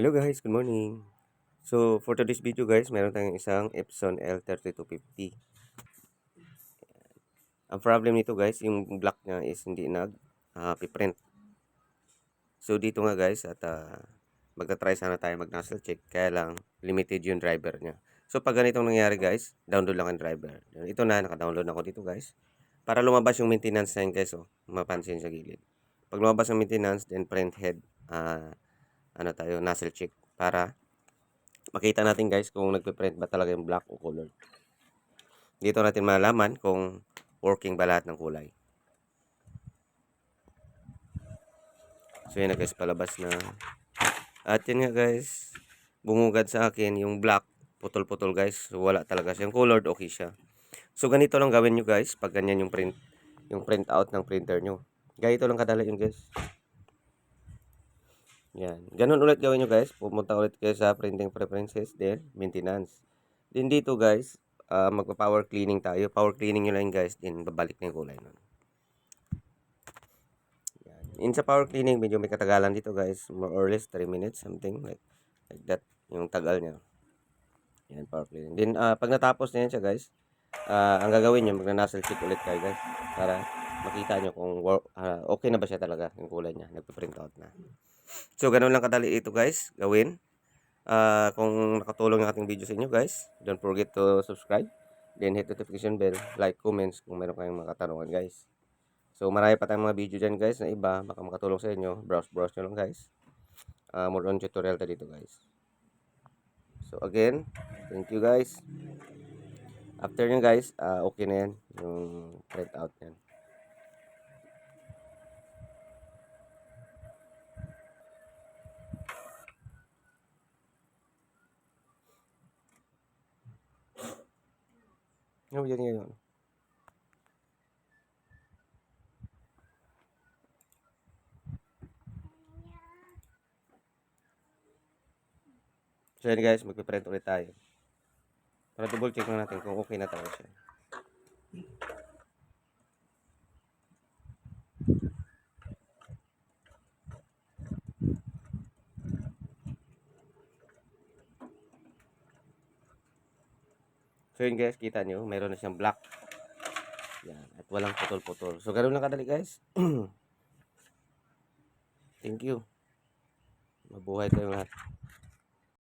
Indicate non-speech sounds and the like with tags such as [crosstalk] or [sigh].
Hello guys, good morning. So for today's video guys, meron tayong isang Epson L3250. Ang problem nito guys, yung block niya is hindi nag uh, print. So dito nga guys at uh, magta-try sana tayo mag nozzle check kaya lang limited yung driver niya. So pag ganitong nangyari guys, download lang ang driver. Ito na naka-download ako dito guys. Para lumabas yung maintenance sign guys, oh, mapansin sa gilid. Pag lumabas ang maintenance, then print head uh, ano tayo, nozzle check para makita natin guys kung nagpe-print ba talaga yung black o colored. Dito natin malalaman kung working ba lahat ng kulay. So yun na guys, palabas na. At yun nga guys, bumugad sa akin yung black, putol-putol guys. So wala talaga siya. Yung colored, okay siya. So ganito lang gawin nyo guys, pag ganyan yung print, yung print out ng printer nyo. Ganito lang kadali yun guys. Yan. Ganun ulit gawin nyo guys. Pumunta ulit kayo sa printing preferences, then maintenance. Then dito guys, uh, magpa-power cleaning tayo. Power cleaning nyo lang guys, then babalik na yung kulay nun. Yan. In sa power cleaning, medyo may katagalan dito guys. More or less 3 minutes, something like, like that. Yung tagal niya. Yan, power cleaning. Then uh, pag natapos na yan siya guys, uh, ang gagawin nyo, magna-nozzle check ulit kayo guys. Para makita nyo kung uh, okay na ba siya talaga yung kulay niya. Nagpa-print out na. So, ganun lang kadali ito guys, gawin. Uh, kung nakatulong yung ating video sa inyo guys, don't forget to subscribe. Then hit notification bell, like, comments kung meron kayong mga katanungan guys. So, marami pa tayong mga video dyan guys na iba, baka makatulong sa inyo. Browse-browse nyo lang guys. Uh, more on tutorial ta dito guys. So, again, thank you guys. After nyo guys, uh, okay na yan, yung print out yan. Ano yan ngayon? So yan guys, magpiprint ulit tayo. Para double check na natin kung okay na talaga siya. So yun guys, kita nyo, mayroon na siyang black. Yan, at walang putol-putol. So ganoon lang kadali guys. [clears throat] Thank you. Mabuhay tayong lahat.